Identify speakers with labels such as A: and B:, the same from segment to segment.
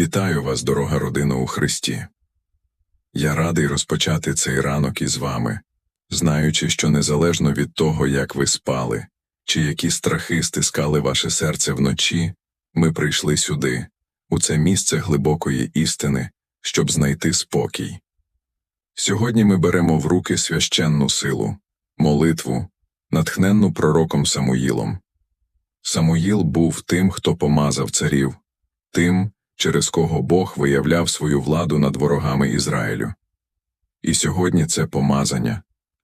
A: Вітаю вас, дорога родина у Христі. Я радий розпочати цей ранок із вами, знаючи, що незалежно від того, як ви спали, чи які страхи стискали ваше серце вночі, ми прийшли сюди, у це місце глибокої істини, щоб знайти спокій. Сьогодні ми беремо в руки священну силу, молитву, натхненну пророком Самуїлом. Самуїл був тим, хто помазав царів, тим, через кого Бог виявляв свою владу над ворогами Ізраїлю. І сьогодні це помазання,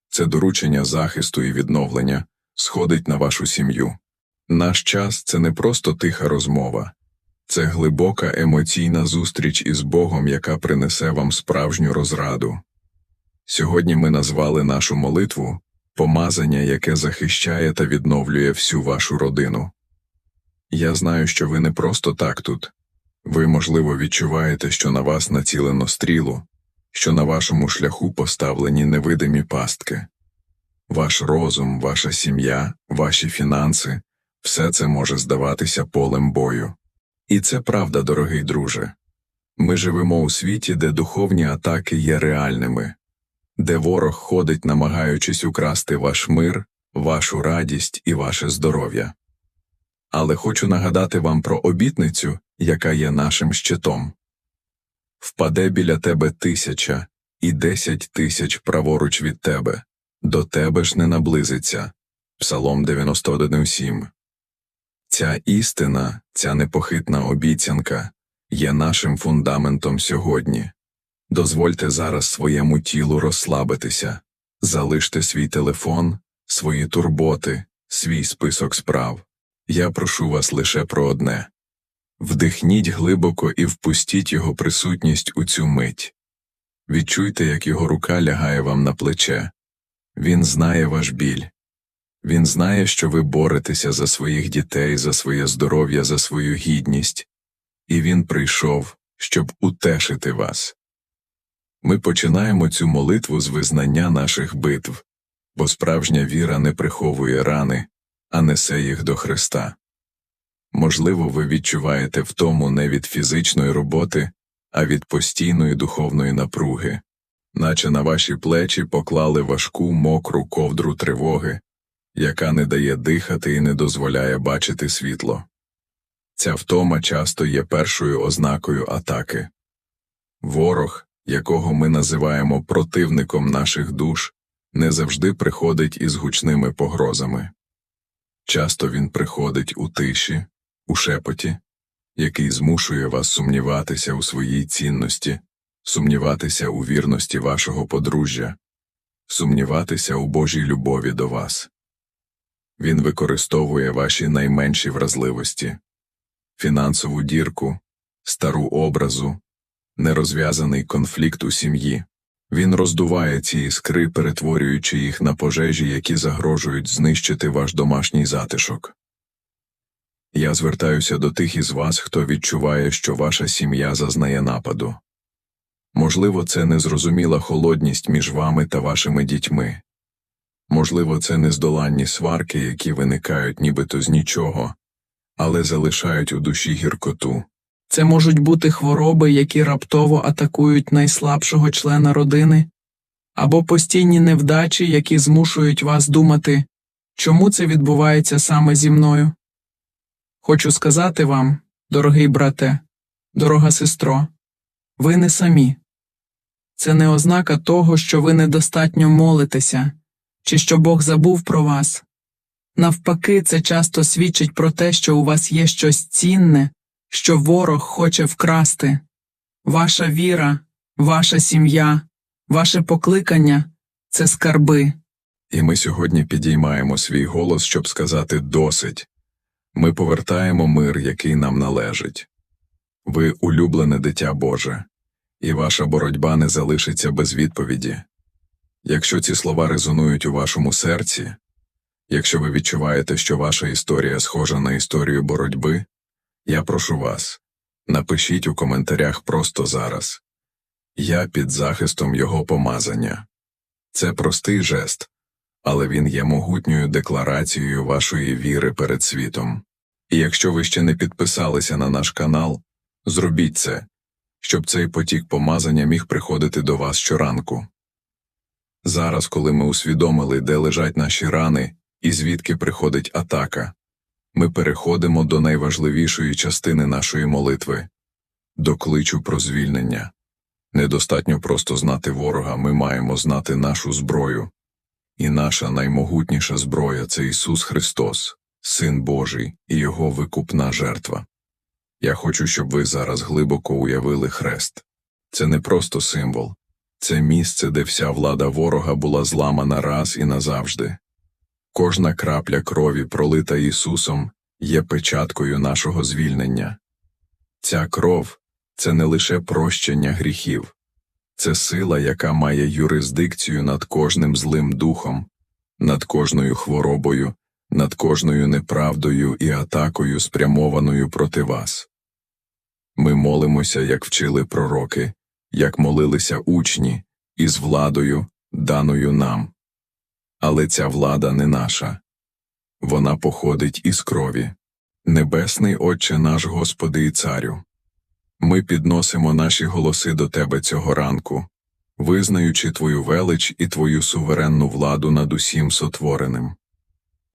A: це доручення захисту і відновлення сходить на вашу сім'ю. Наш час це не просто тиха розмова, це глибока емоційна зустріч із Богом, яка принесе вам справжню розраду. Сьогодні ми назвали нашу молитву помазання, яке захищає та відновлює всю вашу родину. Я знаю, що ви не просто так тут. Ви, можливо, відчуваєте, що на вас націлено стрілу, що на вашому шляху поставлені невидимі пастки. Ваш розум, ваша сім'я, ваші фінанси все це може здаватися полем бою. І це правда, дорогий друже. Ми живемо у світі, де духовні атаки є реальними, де ворог ходить, намагаючись украсти ваш мир, вашу радість і ваше здоров'я. Але хочу нагадати вам про обітницю, яка є нашим щитом. Впаде біля тебе тисяча і десять тисяч праворуч від тебе, до тебе ж не наблизиться. Псалом 91.7 Ця істина, ця непохитна обіцянка є нашим фундаментом сьогодні. Дозвольте зараз своєму тілу розслабитися, залиште свій телефон, свої турботи, свій список справ. Я прошу вас лише про одне вдихніть глибоко і впустіть його присутність у цю мить. Відчуйте, як його рука лягає вам на плече. Він знає ваш біль. Він знає, що ви боретеся за своїх дітей, за своє здоров'я, за свою гідність, і він прийшов, щоб утешити вас. Ми починаємо цю молитву з визнання наших битв, бо справжня віра не приховує рани, а несе їх до Христа. Можливо, ви відчуваєте втому не від фізичної роботи, а від постійної духовної напруги, наче на ваші плечі поклали важку мокру ковдру тривоги, яка не дає дихати і не дозволяє бачити світло. Ця втома часто є першою ознакою атаки. Ворог, якого ми називаємо противником наших душ, не завжди приходить із гучними погрозами. Часто він приходить у тиші, у шепоті, який змушує вас сумніватися у своїй цінності, сумніватися у вірності вашого подружжя, сумніватися у Божій любові до вас. Він використовує ваші найменші вразливості, фінансову дірку, стару образу, нерозв'язаний конфлікт у сім'ї. Він роздуває ці іскри, перетворюючи їх на пожежі, які загрожують знищити ваш домашній затишок. Я звертаюся до тих із вас, хто відчуває, що ваша сім'я зазнає нападу. Можливо, це незрозуміла холодність між вами та вашими дітьми. Можливо, це нездоланні сварки, які виникають нібито з нічого, але залишають у душі гіркоту.
B: Це можуть бути хвороби, які раптово атакують найслабшого члена родини, або постійні невдачі, які змушують вас думати, чому це відбувається саме зі мною. Хочу сказати вам, дорогий брате, дорога сестро, ви не самі. Це не ознака того, що ви недостатньо молитеся, чи що Бог забув про вас. Навпаки, це часто свідчить про те, що у вас є щось цінне, що ворог хоче вкрасти. Ваша віра, ваша сім'я, ваше покликання це скарби.
A: І ми сьогодні підіймаємо свій голос, щоб сказати досить. Ми повертаємо мир, який нам належить. Ви улюблене дитя Боже, і ваша боротьба не залишиться без відповіді. Якщо ці слова резонують у вашому серці, якщо ви відчуваєте, що ваша історія схожа на історію боротьби, я прошу вас, напишіть у коментарях просто зараз я під захистом його помазання. Це простий жест, але він є могутньою декларацією вашої віри перед світом. І якщо ви ще не підписалися на наш канал, Зробіть це, щоб цей потік помазання міг приходити до вас щоранку. Зараз, коли ми усвідомили, де лежать наші рани і звідки приходить атака, ми переходимо до найважливішої частини нашої молитви до кличу про звільнення. Недостатньо просто знати ворога, ми маємо знати нашу зброю. І наша наймогутніша зброя це Ісус Христос, Син Божий і Його викупна жертва. Я хочу, щоб ви зараз глибоко уявили хрест. Це не просто символ, це місце, де вся влада ворога була зламана раз і назавжди. Кожна крапля крові, пролита Ісусом, є печаткою нашого звільнення. Ця кров це не лише прощення гріхів, це сила, яка має юрисдикцію над кожним злим духом, над кожною хворобою, над кожною неправдою і атакою, спрямованою проти вас. Ми молимося, як вчили пророки, як молилися учні, із владою, даною нам. Але ця влада не наша. Вона походить із крові. Небесний Отче наш Господи і Царю. Ми підносимо наші голоси до Тебе цього ранку, визнаючи Твою велич і Твою суверенну владу над усім сотвореним.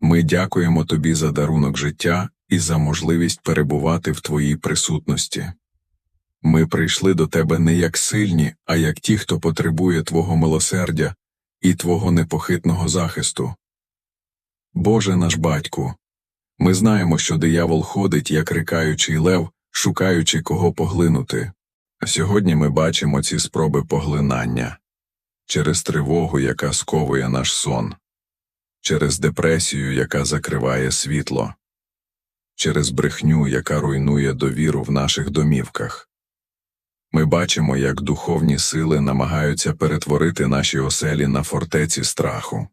A: Ми дякуємо Тобі за дарунок життя і за можливість перебувати в Твоїй присутності. Ми прийшли до Тебе не як сильні, а як ті, хто потребує Твого милосердя і Твого непохитного захисту. Боже наш батьку, ми знаємо, що диявол ходить, як рикаючий лев, шукаючи кого поглинути. А сьогодні ми бачимо ці спроби поглинання через тривогу, яка сковує наш сон, через депресію, яка закриває світло, через брехню, яка руйнує довіру в наших домівках. Ми бачимо, як духовні сили намагаються перетворити наші оселі на фортеці страху.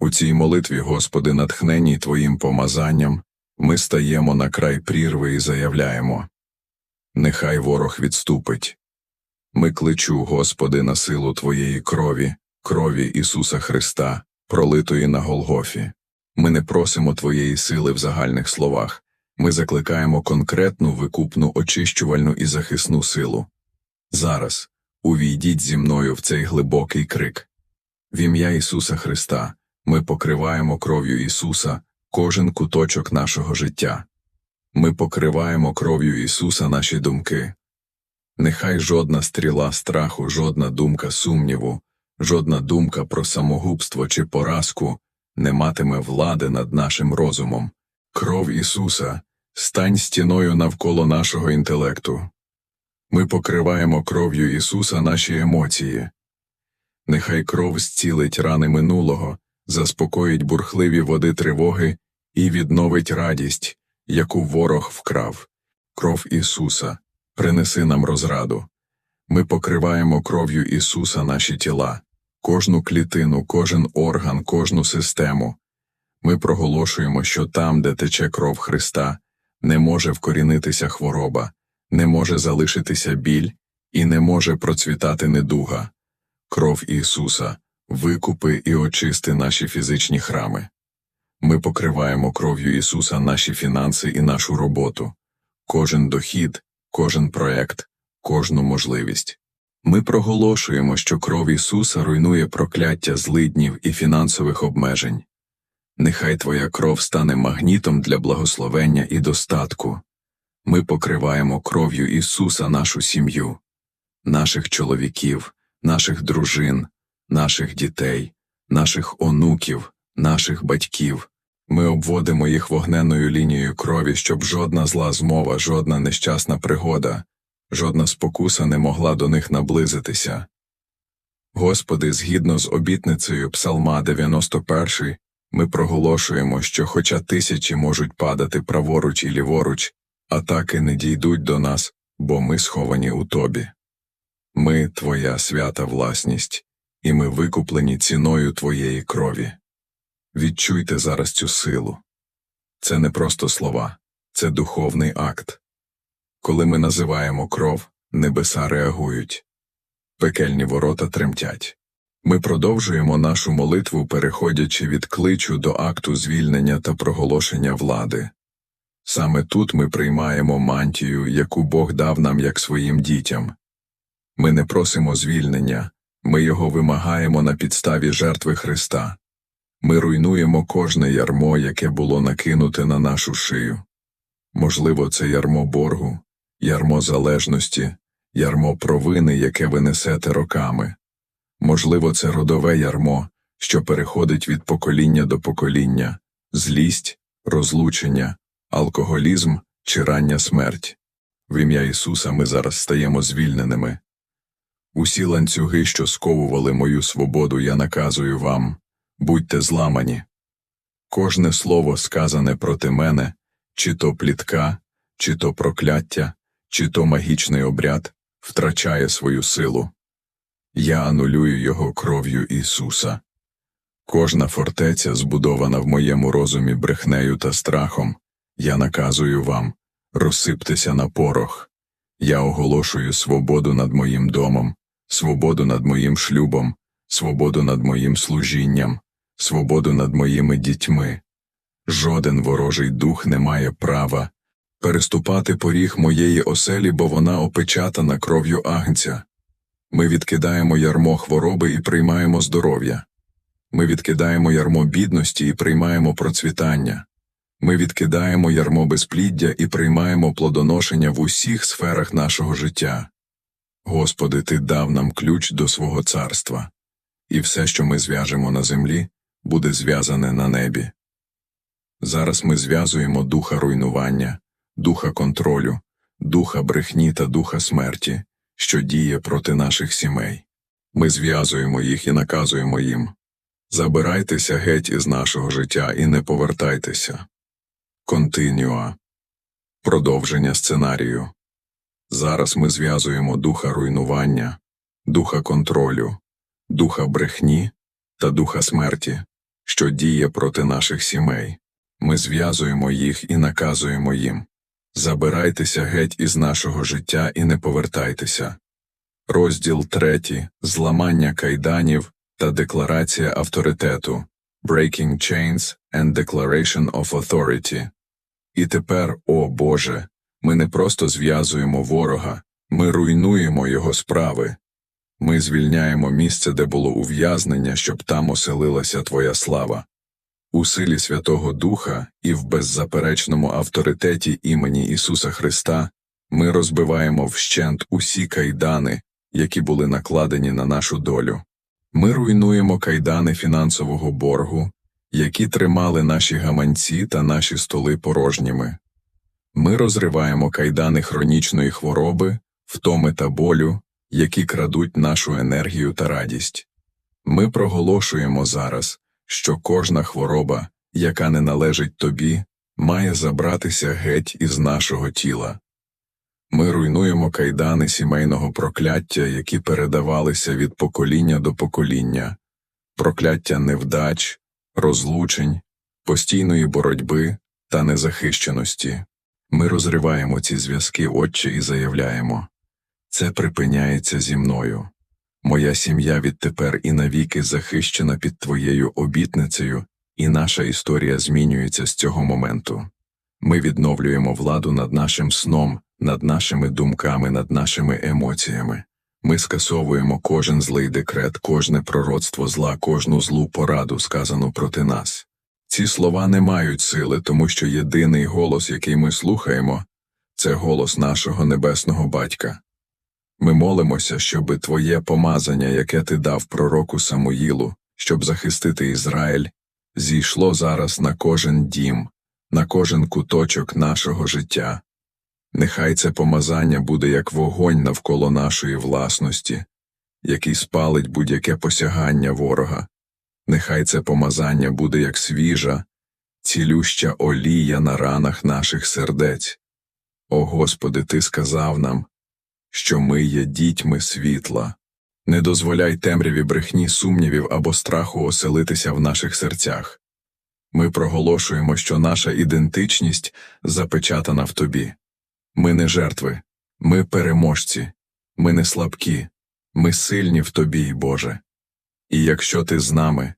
A: У цій молитві, Господи, натхненій Твоїм помазанням, ми стаємо на край прірви і заявляємо Нехай ворог відступить. Ми кличу, Господи, на силу Твоєї крові, крові Ісуса Христа, пролитої на Голгофі. Ми не просимо Твоєї сили в загальних словах, ми закликаємо конкретну викупну очищувальну і захисну силу. Зараз увійдіть зі мною в цей глибокий крик. В ім'я Ісуса Христа ми покриваємо кров'ю Ісуса кожен куточок нашого життя. Ми покриваємо кров'ю Ісуса наші думки. Нехай жодна стріла страху, жодна думка сумніву, жодна думка про самогубство чи поразку не матиме влади над нашим розумом. Кров Ісуса стань стіною навколо нашого інтелекту. Ми покриваємо кров'ю Ісуса наші емоції. Нехай кров зцілить рани минулого, заспокоїть бурхливі води тривоги і відновить радість, яку ворог вкрав. Кров Ісуса, принеси нам розраду. Ми покриваємо кров'ю Ісуса наші тіла, кожну клітину, кожен орган, кожну систему. Ми проголошуємо, що там, де тече кров Христа, не може вкорінитися хвороба, не може залишитися біль і не може процвітати недуга. Кров Ісуса, викупи і очисти наші фізичні храми. Ми покриваємо кров'ю Ісуса наші фінанси і нашу роботу, кожен дохід, кожен проект, кожну можливість. Ми проголошуємо, що кров Ісуса руйнує прокляття злиднів і фінансових обмежень. Нехай Твоя кров стане магнітом для благословення і достатку. Ми покриваємо кров'ю Ісуса нашу сім'ю, наших чоловіків, наших дружин, наших дітей, наших онуків, наших батьків. Ми обводимо їх вогненною лінією крові, щоб жодна зла змова, жодна нещасна пригода, жодна спокуса не могла до них наблизитися. Господи, згідно з обітницею Псалма 91, ми проголошуємо, що хоча тисячі можуть падати праворуч і ліворуч, атаки не дійдуть до нас, бо ми сховані у Тобі. Ми Твоя свята власність, і ми викуплені ціною Твоєї крові. Відчуйте зараз цю силу. Це не просто слова, це духовний акт. Коли ми називаємо кров, небеса реагують, пекельні ворота тремтять. Ми продовжуємо нашу молитву, переходячи від кличу до акту звільнення та проголошення влади. Саме тут ми приймаємо мантію, яку Бог дав нам як своїм дітям. Ми не просимо звільнення, ми його вимагаємо на підставі жертви Христа. Ми руйнуємо кожне ярмо, яке було накинуте на нашу шию. Можливо, це ярмо боргу, ярмо залежності, ярмо провини, яке ви несете роками. Можливо, це родове ярмо, що переходить від покоління до покоління, злість, розлучення, алкоголізм чи рання смерть. В ім'я Ісуса ми зараз стаємо звільненими. Усі ланцюги, що сковували мою свободу, я наказую вам будьте зламані. Кожне слово, сказане проти мене, чи то плітка, чи то прокляття, чи то магічний обряд, втрачає свою силу. Я анулюю його кров'ю Ісуса. Кожна фортеця, збудована в моєму розумі брехнею та страхом, я наказую вам розсиптеся на порох. Я оголошую свободу над моїм домом, свободу над моїм шлюбом, свободу над моїм служінням, свободу над моїми дітьми. Жоден ворожий дух не має права переступати поріг моєї оселі, бо вона опечатана кров'ю агнця. Ми відкидаємо ярмо хвороби і приймаємо здоров'я. Ми відкидаємо ярмо бідності і приймаємо процвітання. Ми відкидаємо ярмо безпліддя і приймаємо плодоношення в усіх сферах нашого життя. Господи, Ти дав нам ключ до свого царства, і все, що ми зв'яжемо на землі, буде зв'язане на небі. Зараз ми зв'язуємо духа руйнування, духа контролю, духа брехні та духа смерті, що діє проти наших сімей. Ми зв'язуємо їх і наказуємо їм Забирайтеся геть із нашого життя і не повертайтеся. Континюа. Продовження сценарію. Зараз ми зв'язуємо духа руйнування, духа контролю, духа брехні та духа смерті, що діє проти наших сімей. Ми зв'язуємо їх і наказуємо їм Забирайтеся геть із нашого життя і не повертайтеся. Розділ третій Зламання кайданів та декларація авторитету Breaking Chains and Declaration of Authority. І тепер, о Боже, ми не просто зв'язуємо ворога, ми руйнуємо його справи. Ми звільняємо місце, де було ув'язнення, щоб там оселилася Твоя слава. У силі Святого Духа і в беззаперечному авторитеті імені Ісуса Христа ми розбиваємо вщент усі кайдани, які були накладені на нашу долю. Ми руйнуємо кайдани фінансового боргу, які тримали наші гаманці та наші столи порожніми. Ми розриваємо кайдани хронічної хвороби, втоми та болю, які крадуть нашу енергію та радість. Ми проголошуємо зараз, що кожна хвороба, яка не належить тобі, має забратися геть із нашого тіла. Ми руйнуємо кайдани сімейного прокляття, які передавалися від покоління до покоління, прокляття невдач, розлучень, постійної боротьби та незахищеності. Ми розриваємо ці зв'язки, Отче, і заявляємо це припиняється зі мною. Моя сім'я відтепер і навіки захищена під твоєю обітницею, і наша історія змінюється з цього моменту. Ми відновлюємо владу над нашим сном, над нашими думками, над нашими емоціями. Ми скасовуємо кожен злий декрет, кожне пророцтво зла, кожну злу пораду, сказану проти нас. Ці слова не мають сили, тому що єдиний голос, який ми слухаємо, це голос нашого небесного батька. Ми молимося, щоби твоє помазання, яке ти дав пророку Самуїлу, щоб захистити Ізраїль, зійшло зараз на кожен дім, на кожен куточок нашого життя. Нехай це помазання буде як вогонь навколо нашої власності, який спалить будь-яке посягання ворога. Нехай це помазання буде як свіжа, цілюща олія на ранах наших сердець. О Господи, Ти сказав нам, що ми є дітьми світла. Не дозволяй темряві брехні сумнівів або страху оселитися в наших серцях. Ми проголошуємо, що наша ідентичність запечатана в тобі. Ми не жертви, ми переможці, ми не слабкі, ми сильні в тобі, Боже. І якщо ти з нами,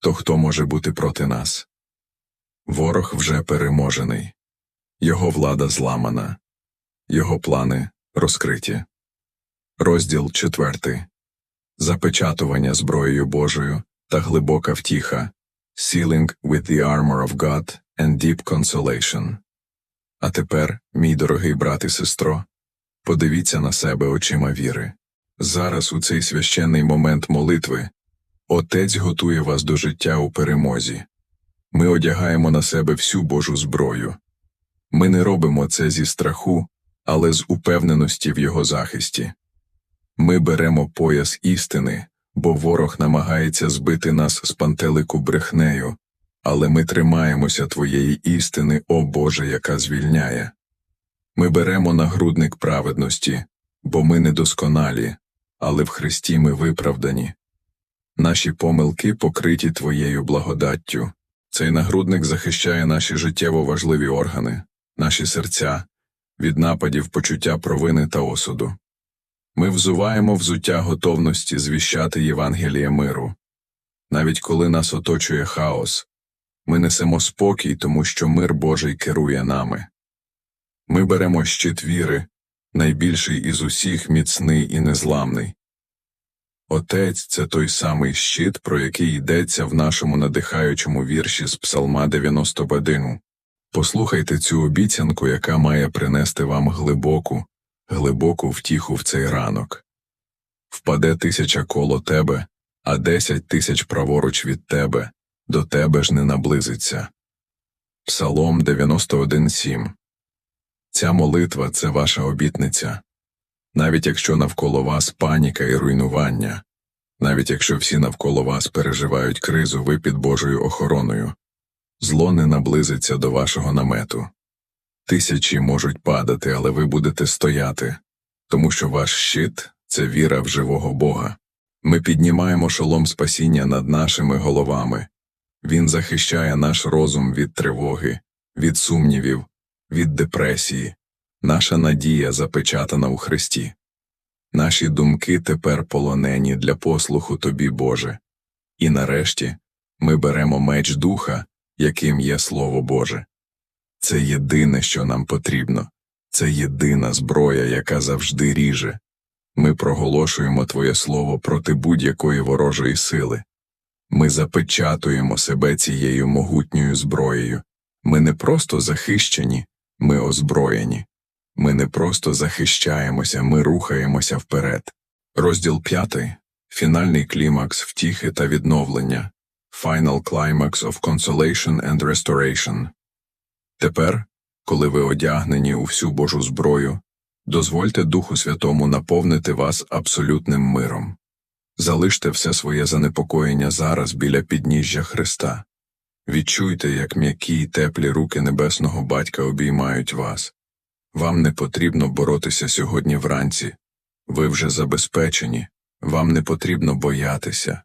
A: то хто може бути проти нас? Ворог вже переможений. Його влада зламана, його плани розкриті. Розділ четвертий. Запечатування зброєю Божою та глибока втіха. Sealing with the armor of God and deep consolation. А тепер, мій дорогий брат і сестро, подивіться на себе очима віри. Зараз, у цей священний момент молитви, Отець готує вас до життя у перемозі. Ми одягаємо на себе всю Божу зброю. Ми не робимо це зі страху, але з упевненості в його захисті. Ми беремо пояс істини, бо ворог намагається збити нас з пантелику брехнею, але ми тримаємося Твоєї істини, о Боже, яка звільняє. Ми беремо нагрудник праведності, бо ми недосконалі, але в Христі ми виправдані. Наші помилки покриті Твоєю благодаттю. Цей нагрудник захищає наші життєво важливі органи, наші серця від нападів почуття провини та осуду. Ми взуваємо взуття готовності звіщати Євангеліє миру. Навіть коли нас оточує хаос, ми несемо спокій, тому що мир Божий керує нами. Ми беремо щит віри, найбільший із усіх міцний і незламний. Отець це той самий щит, про який йдеться в нашому надихаючому вірші з Псалма 91. Послухайте цю обіцянку, яка має принести вам глибоку, глибоку втіху в цей ранок. Впаде тисяча коло тебе, а десять тисяч праворуч від тебе, до тебе ж не наблизиться. Псалом 91.7 Ця молитва це ваша обітниця. Навіть якщо навколо вас паніка і руйнування, навіть якщо всі навколо вас переживають кризу, ви під Божою охороною, зло не наблизиться до вашого намету. Тисячі можуть падати, але ви будете стояти, тому що ваш щит це віра в живого Бога. Ми піднімаємо шолом спасіння над нашими головами. Він захищає наш розум від тривоги, від сумнівів, від депресії. Наша надія запечатана у Христі. Наші думки тепер полонені для послуху Тобі, Боже. І нарешті ми беремо меч духа, яким є Слово Боже. Це єдине, що нам потрібно, це єдина зброя, яка завжди ріже. Ми проголошуємо Твоє Слово проти будь-якої ворожої сили. Ми запечатуємо себе цією могутньою зброєю. Ми не просто захищені, ми озброєні. Ми не просто захищаємося, ми рухаємося вперед. Розділ п'ятий. Фінальний клімакс втіхи та відновлення. Final Climax of Consolation and Restoration. Тепер, коли ви одягнені у всю Божу зброю, дозвольте Духу Святому наповнити вас абсолютним миром. Залиште все своє занепокоєння зараз біля підніжжя Христа. Відчуйте, як м'які й теплі руки небесного батька обіймають вас. Вам не потрібно боротися сьогодні вранці. Ви вже забезпечені, вам не потрібно боятися.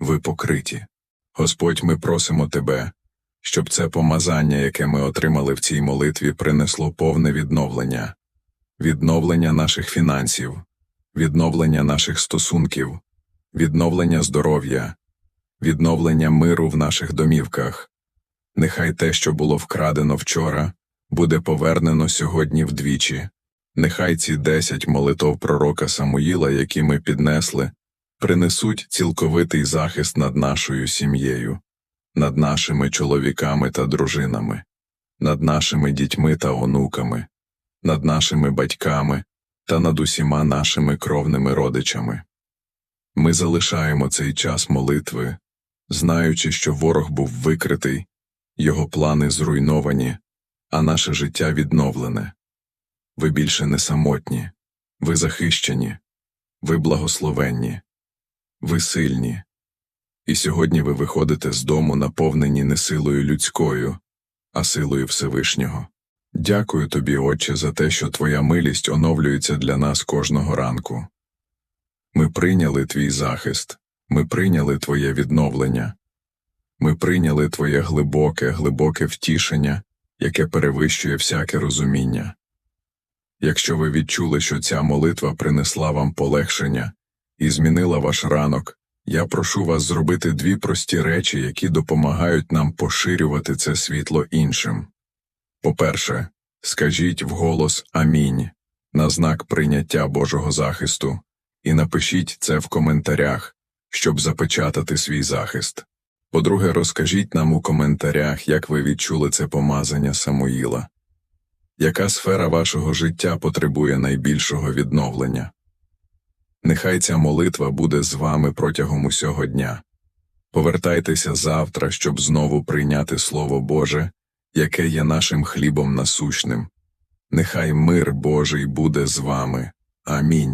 A: Ви покриті. Господь, ми просимо Тебе, щоб це помазання, яке ми отримали в цій молитві, принесло повне відновлення, відновлення наших фінансів, відновлення наших стосунків, відновлення здоров'я, відновлення миру в наших домівках. Нехай те, що було вкрадено вчора, буде повернено сьогодні вдвічі. Нехай ці десять молитов пророка Самуїла, які ми піднесли, принесуть цілковитий захист над нашою сім'єю, над нашими чоловіками та дружинами, над нашими дітьми та онуками, над нашими батьками та над усіма нашими кровними родичами. Ми залишаємо цей час молитви, знаючи, що ворог був викритий, його плани зруйновані, а наше життя відновлене. Ви більше не самотні, ви захищені, ви благословенні, ви сильні. І сьогодні ви виходите з дому, наповнені не силою людською, а силою Всевишнього. Дякую тобі, Отче, за те, що Твоя милість оновлюється для нас кожного ранку. Ми прийняли твій захист, ми прийняли Твоє відновлення, ми прийняли Твоє глибоке, глибоке втішення, яке перевищує всяке розуміння. Якщо ви відчули, що ця молитва принесла вам полегшення і змінила ваш ранок, я прошу вас зробити дві прості речі, які допомагають нам поширювати це світло іншим. По-перше, Скажіть вголос Амінь на знак прийняття Божого захисту і напишіть це в коментарях, щоб запечатати свій захист. По-друге, розкажіть нам у коментарях, як ви відчули це помазання Самуїла. Яка сфера вашого життя потребує найбільшого відновлення? Нехай ця молитва буде з вами протягом усього дня. Повертайтеся завтра, щоб знову прийняти Слово Боже, яке є нашим хлібом насущним. Нехай мир Божий буде з вами. Амінь.